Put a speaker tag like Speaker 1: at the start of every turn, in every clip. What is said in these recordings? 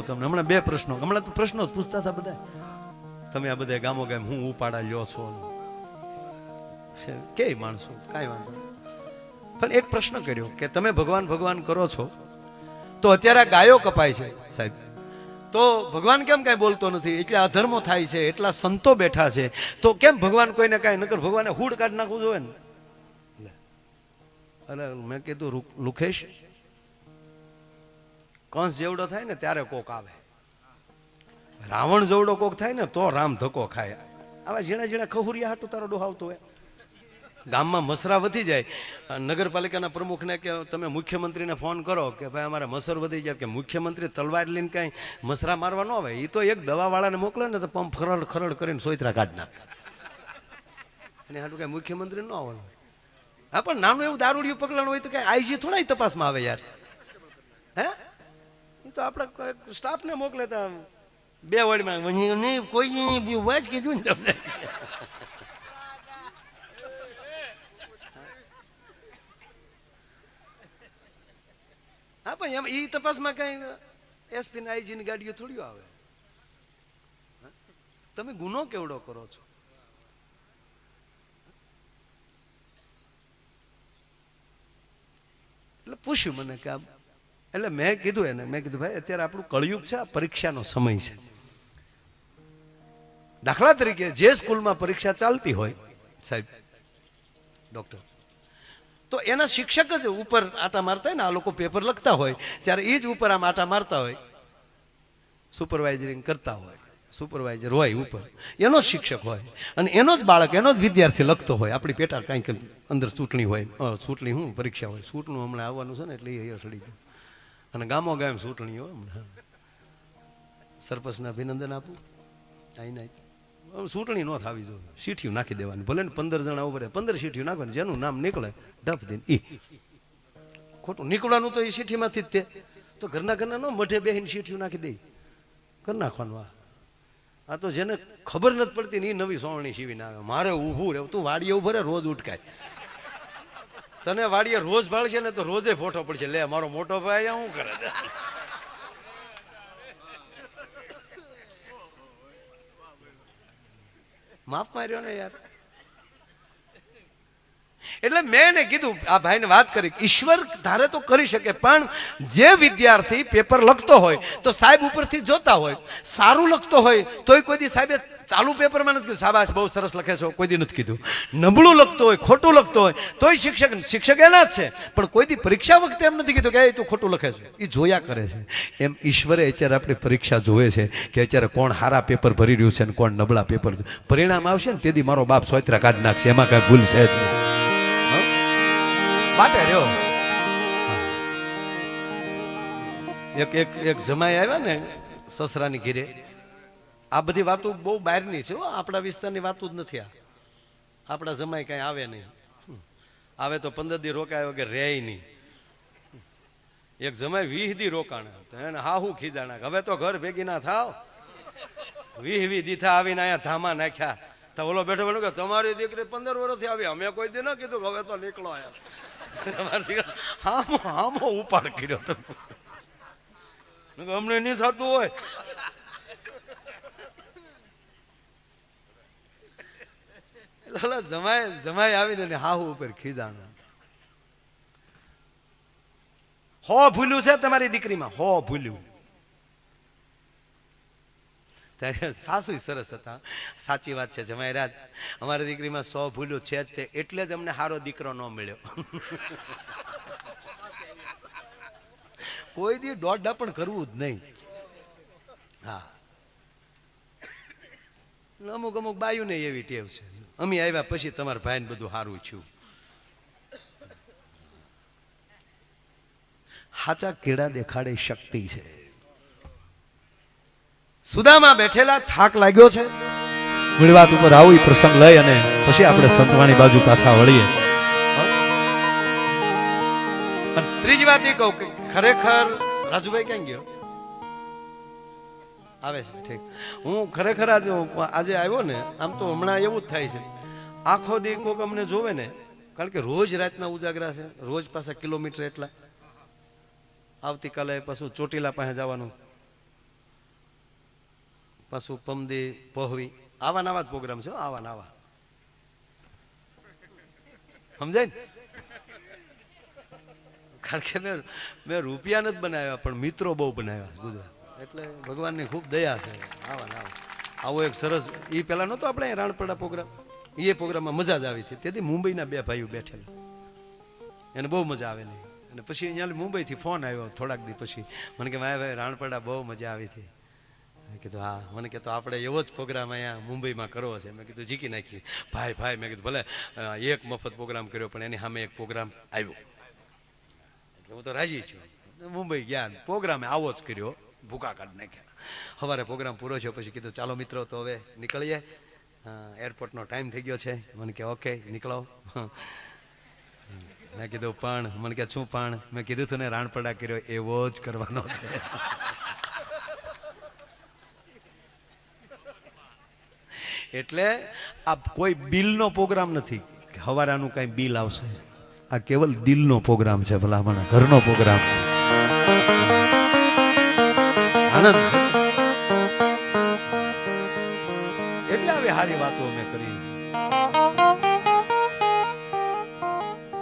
Speaker 1: તમને, હમણાં બે પ્રશ્નો. હમણાં તો પ્રશ્નો જ પૂછતા હતા બધા. તમે આ બધા ગામો ગામ હું ઉપાડા લ્યો છો? કે માણસો? કાંઈ વાંધો. પણ એક પ્રશ્ન કર્યો કે તમે ભગવાન ભગવાન કરો છો, તો અત્યારે ગાયો કપાય છે, સાહેબ. તો ભગવાન કેમ કાંઈ બોલતો નથી? એટલે અધર્મો થાય છે, એટલા સંતો બેઠા છે. તો કેમ ભગવાન કોઈને કાંઈ? નકર ભગવાને હુડ કાઢી નાખવું જોઈએ ને. અરે મેં કીધું લુખેશ કંસ જેવડો થાય ને ત્યારે કોક આવે. રાવણ જેવડો કોક થાય ને તો રામ ધક્કો ખાય. આવા ઝીણા ઝીણા ખહુરિયા હાટું તારો ડોહાવતો હોય. ગામમાં મસરા વધી જાય. નગરપાલિકાના પ્રમુખને કે તમે મુખ્યમંત્રીને ફોન કરો કે ભાઈ અમારે મસર વધી જાય કે મુખ્યમંત્રી તલવાર લઈને કાંઈ મસરા મારવા ન આવે એ તો એક દવાવાળાને મોકલે ને તો પંપ ખરડ ખરડ કરીને સોયત્રા કાઢ નાખે. અને હાટું કાંઈ મુખ્યમંત્રી ન આવવાનું. હા, પણ નાનું એવું દારૂડિયું પકડાણું હોય તો કાંઈ આઈજી થોડા તપાસમાં આવે યાર. હે? તો આપણે સ્ટાફને મોકલે તા બે વડમાં નહીં કોઈ વાત કીધું ને તમને. હા, પણ એમ એ તપાસમાં કઈ એસપી ને આઈજી ની ગાડીઓ થોડી આવે. તમે ગુનો કેવડો કરો છો? એટલે પૂછ્યું મને કે એટલે મેં કીધું એને, મેં કીધું, ભાઈ, અત્યારે આપણું કળયુગ છે, આ પરીક્ષાનો સમય છે. દાખલા તરીકે જે સ્કૂલમાં પરીક્ષા ચાલતી હોય, સાહેબ, ડોક્ટર, તો એના શિક્ષક જ ઉપર આટા મારતા હોય ને, આ લોકો પેપર લખતા હોય, ત્યારે એ જ ઉપર આમ આટા મારતા હોય, સુપરવાઇઝરિંગ કરતા હોય, સુપરવાઇઝર હોય ઉપર, એનો જ શિક્ષક હોય, અને એનો જ બાળક, એનો જ વિદ્યાર્થી લખતો હોય, આપણી પેટા કાંઈક અંદર ચૂંટણી હોય ચૂંટણી હું પરીક્ષા હોય, ચૂંટણું હમણાં આવવાનું છે ને, એટલે એ સડી ગયું અને ગામો ગામ ચૂંટણી હોય હમણાં. સરપંચને અભિનંદન આપું. અહીં હવે ચૂંટણી ન થવી જોઈએ. સીઠીયું નાખી દેવાની. ભલે ને પંદર જણા ઉભરે પંદર સીઠીયું નાખવાની. જેનું નામ નીકળે ડપ દઈને ઈ. ખોટું નીકળવાનું તો એ સીઠીમાંથી જ તે. તો ઘરના ઘરના ન મઢે બેહીને સીઠિયું નાખી દે. કરી નાખવાનું આ. આ તો જેને ખબર નથી પડતી ને એ નવી સોવણી સીવીને આવે મારે ઊભું રહેવું. તું વાડીએ ઉભરે રોજ ઉટકાય તને વાડીએ રોજ ભાળશે ને તો રોજે ફોટો પડશે. લે, મારો મોટો ભાઈ શું કરે માફ માર્યો ને યાર. એટલે મેં એને કીધું, આ ભાઈને વાત કરી. ઈશ્વર ધારે તો કરી શકે, પણ જે વિદ્યાર્થી પેપર લખતો હોય, તો સાહેબ ઉપરથી જોતા હોય, સારું લખતો હોય, તોય કોઈ દી સાહેબે ચાલુ પેપરમાં નથી કીધું સાબાશ બહુ સરસ લખે છો. કોઈ દી નથી કીધું. નબળું લખતો હોય, ખોટું લખતો હોય, તોય શિક્ષક શિક્ષક એના જ છે, પણ કોઈ દી પરીક્ષા વખતે એમ નથી કીધું કે, "એ તું ખોટું લખે છે. એ જોયા કરે છે. એમ ઈશ્વરે અત્યારે આપણી પરીક્ષા જોવે છે કે અત્યારે કોણ હારા પેપર ભરી રહ્યું છે અને કોણ નબળા પેપર પરિણામ આવશે ને તેથી મારો બાપ સોયત્રા કાઢી નાખશે, એમાં કાંઈ ભૂલ છે જ નહીં? બાટે રહ્યો. એક એક એક જમાઈ આવ્યા ને સસરાની ઘીરે. આ બધી વાતો બહુ બહારની છે આપણા વિસ્તારની વાતો જ નથી આ. આપણા જમાઈ કાંઈ આવે નહીં. આવે તો પંદર દી રોકાય વગર રહે નહીં. એક જમાઈ વીસ દી રોકાણા. એને હા હું ખીજાણા હવે તો ઘર ભેગી ના થાવ. વીસ વીસ દીથા આવીને અહીંયા ધામા નાખ્યા. તો ઓલો બેઠો બેઠો કે તમારી દીકરી પંદર વર્ષથી આવી. અમે કોઈ દી ન કીધું હવે તો નીકળો દીકરી હામો હામો ઉપાડ કર્યો તો અમને નહીં થતું હોય. જમાય જમાય જમાઈ આવીને હાહુ ઉપર ખીજાણા. હો ભૂલ્યું છે તમારી દીકરીમાં? હો ભૂલ્યું. ત્યારે સાસુ સરસ હતા. સાચી વાત છે જમાઈ અમારી દીકરીમાં સો ભૂલ્યું છે જ તે, એટલે જ અમને સારો દીકરો ન મળ્યો. કોઈ દી દોઢા પણ કરવું જ નહીં. હા. અમુક અમુક બાયું ને એવી ટેવ છે. અમે આવ્યા પછી તમારા ભાઈને બધું સારું છું હાચા કેળા દેખાડે શક્તિ છે. સુદામાં બેઠેલા થાક લાગ્યો છે. મૂળ વાત ઉપર આવું પ્રસંગ લઈ અને પછી આપણે સંતવાણી બાજુ પાછા વળીએ. ત્રીજી વાત એ કહું કે ખરેખર રાજુભાઈ ક્યાં ગયો? આવે છે ઠીક. હું ખરેખર આજે આજે આવ્યો ને આમ તો હમણાં એવું જ થાય છે. આખો દી કોક અમને જોવે ને કારણ કે રોજ રાતના ઉજાગરા છે રોજ પાછા કિલોમીટર એટલા. આવતીકાલે પાછું ચોટીલા પાસે જવાનું. પાછું પમદી પહોવી આવા નવા જ પ્રોગ્રામ છે આવા નવા સમજાય ને? કારણ કે મેં મેં રૂપિયા નથી બનાવ્યા, પણ મિત્રો બહુ બનાવ્યા ગુજરાત. એટલે ભગવાનની ખૂબ દયા છે. આવા આવા. આવો એક સરસ એ પહેલાં નહોતો આપણે રાણપડા પ્રોગ્રામ? એ પ્રોગ્રામમાં મજા જ આવી છે. તેથી મુંબઈના બે ભાઈઓ બેઠેલા. એને બહુ મજા આવેલી. અને પછી અહીંયા મુંબઈથી ફોન આવ્યો થોડાક દી પછી. મને કે માયા ભાઈ રાણપડા બહુ મજા આવી હતી મેં કીધું, હા. મને કહેતો આપણે એવો જ પ્રોગ્રામ અહીંયા મુંબઈમાં કરવો છે. મેં કીધું, જીકી નાખી ભાઈ ભાઈ. મેં કીધું, ભલે એક મફત પ્રોગ્રામ કર્યો, પણ એની સામે એક પ્રોગ્રામ આવ્યો. એટલે હું તો રાજી છું. મુંબઈ ગયા પ્રોગ્રામે આવો જ કર્યો, ભૂકા કાઢ નાખ્યા. સવારે પ્રોગ્રામ પૂરો થયો, પછી કીધું, ચાલો મિત્રો, તો હવે નીકળીએ. એરપોર્ટનો ટાઈમ થઈ ગયો છે. મને કે, ઓકે, નીકળો. મેં કીધું, પણ. મને કે, શું પણ? મેં કીધું તું ને રાણપડા કર્યો, એવો જ કરવાનો છે. એટલે આ કોઈ બિલનો પ્રોગ્રામ નથી. હવારાનું કાંઈ બિલ આવશે. આ કેવલ દિલનો પ્રોગ્રામ છે ભલામણ ઘરનો પ્રોગ્રામ છે. આનંદ છે. એટલે આવી સારી વાતો અમે કરી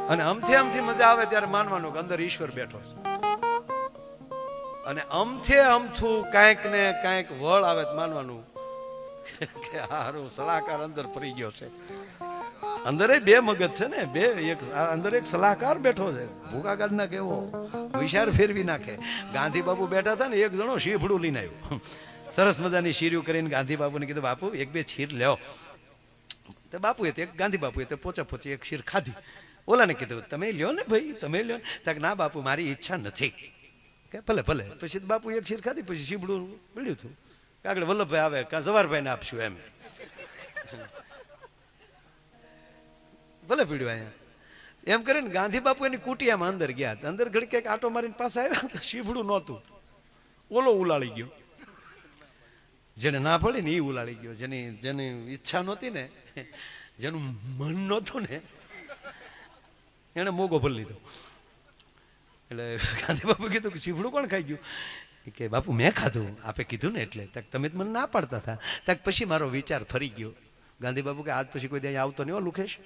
Speaker 1: અને અમથી અમથી મજા આવે ત્યારે માનવાનું કે અંદર ઈશ્વર બેઠો છે. અને અમથે અમથું કાંઈક ને કાંઈક વળ આવે માનવાનું કે હારું, સલાહકાર અંદર ફરી ગયો છે. અંદર બે મગજ છે ને, બે એક અંદર એક સલાહકાર બેઠો છે. ભૂકા કાઢ ના કેવો? વિચાર ફેરવી નાખે. ગાંધી બાપુ બેઠા હતા ને, એક જણો શીફડું લઈને આવ્યું. સરસ મજાની શીર્યું કરીને ગાંધી બાપુને કીધું, બાપુ, એક બે છીર લ્યો. તો બાપુએ તે, ગાંધી બાપુએ તે પોચા પોચી એક શીર ખાધી. ઓલાને કીધું, તમે લ્યો ને ભાઈ, તમે લ્યો ને. તક ના બાપુ, મારી ઈચ્છા નથી. કે, ભલે ભલે. પછી બાપુ એક શીર ખાધી, પછી શીબડું મળ્યું હતું આગળ વલ્લભભાઈ આવે, કાં સવારભાઈને આપશું એમ. ભલે પીડ્યું અહીંયા. એમ કરીને ગાંધી બાપુ એની કુટિયામાં અંદર ગયા અંદર ઘડી ક્યાંક આટો મારીને પાસે આવ્યા તો શીબડું નહોતું. ઓલો ઉલાળી ગયો. જેને ના પડી ને એ ઉલાળી ગયો. જેની જેની ઈચ્છા નહોતી ને, જેનું મન નહોતું ને, એણે મોગો ભરી લીધો. એટલે ગાંધી બાપુ કીધું કે શીફડું કોણ ખાઈ ગયું? કે બાપુ, મેં ખાધું. આપે કીધું ને એટલે. તક તમે મને ના પાડતા હતા. તક પછી મારો વિચાર ફરી ગયો. ગાંધી બાપુ કે, આજ પછી કોઈ ત્યાં આવતો નહીં હો, લુખેશ.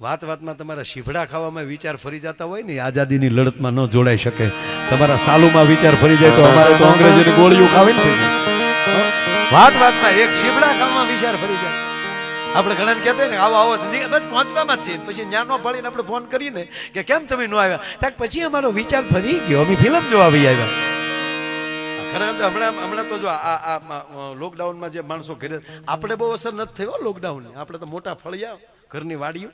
Speaker 1: વાત વાતમાં તમારા શીભડા ખાવામાં વિચાર ફરી જતા હોય ને આઝાદીની લડતમાં ન જોડાઈ શકે. તમારા સાલુમાં વિચાર ફરી જાય તો અમારે તો અંગ્રેજોની ગોળીઓ ખાવી ને વાત વાતમાં એક શીભડા ખાવામાં વિચાર ફરી જાય. આપણે ઘણા કહેતા ને, આવો આવો બસ પહોંચવામાં જ છે પછી ન્યા નો પાડીને આપણે ફોન કરીને કે, કેમ તમે ન આવ્યા? ત્યાં પછી અમારો વિચાર ફરી ગયો. અમે ફિલ્મ જોવા આવી આવ્યા. ખરેખર હમણાં હમણાં તો જો આ લોકડાઉનમાં જે માણસો ઘરે, આપણે બહુ અસર નથી થયો લોકડાઉનની. આપણે તો મોટા ફળિયા, ઘરની વાડીઓ.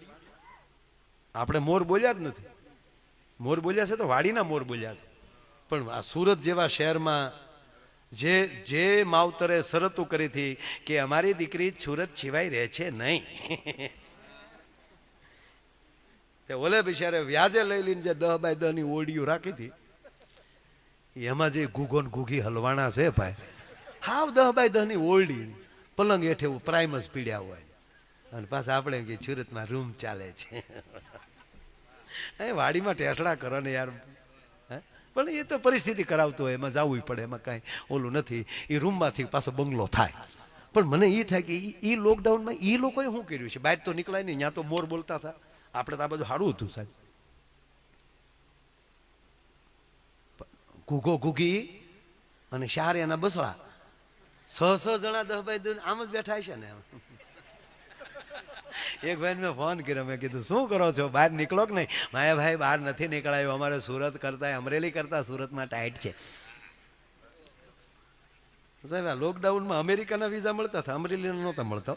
Speaker 1: આપણે મોર બોલ્યા જ નથી. મોર બોલ્યા છે તો વાડીના મોર બોલ્યા છે. પણ આ સુરત જેવા શહેરમાં જે જે માવતરે શરતો કરી હતી કે અમારી દીકરી સુરત સિવાય રહે છે નહીં તે ઓલે બિચારે વ્યાજે લઈ લઈને જે દહ બાય દહની ઓડીઓ રાખી હતી, એમાં જે ગુગો ગુગી હલવાણા છે ભાઈ, હાવ દહ બાય દહની ઓરડી, પલંગ હેઠે પ્રાઇમસ પીડ્યા હોય અને પાછા આપણે કે સુરતમાં રૂમ ચાલે છે એ વાડીમાં ટેસડા કરો ને યાર? પણ એ તો પરિસ્થિતિ કરાવતો હોય એમાં જવું પડે એમાં કાંઈ ઓલું નથી એ રૂમમાંથી પાછો બંગલો થાય પણ મને એ થાય કે એ લોકડાઉનમાં એ લોકોએ શું કર્યું છે બહાર તો નીકળાય નહીં ત્યાં તો મોર બોલતા હતા આપણે તો આ બધું સારું હતું સાહેબ ઘૂઘો ઘૂઘી અને શાર એના બસડા છ છ જણા દસ બાય આમ જ બેઠા છે ને એક ભાઈને મેં ફોન કર્યો, મેં કીધું, શું કરો છો? બહાર નીકળો કે નહીં? માયા ભાઈ, બહાર નથી નીકળાયું. અમારે સુરત કરતા, અમરેલી કરતા સુરતમાં ટાઈટ છે. સાહેબ લોકડાઉનમાં અમેરિકાના વિઝા મળતા હતા? અમરેલીના નહોતા મળતા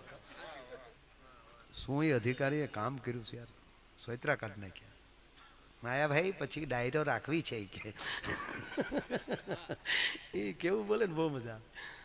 Speaker 1: શું એ અધિકારીએ કામ કર્યું છે યાર? સોયત્રા કાઢ નાખ્યા. માયાભાઈ, પછી ડાયરો રાખવી છે કે. એ કેવું બોલે ને, બહુ મજા આવે.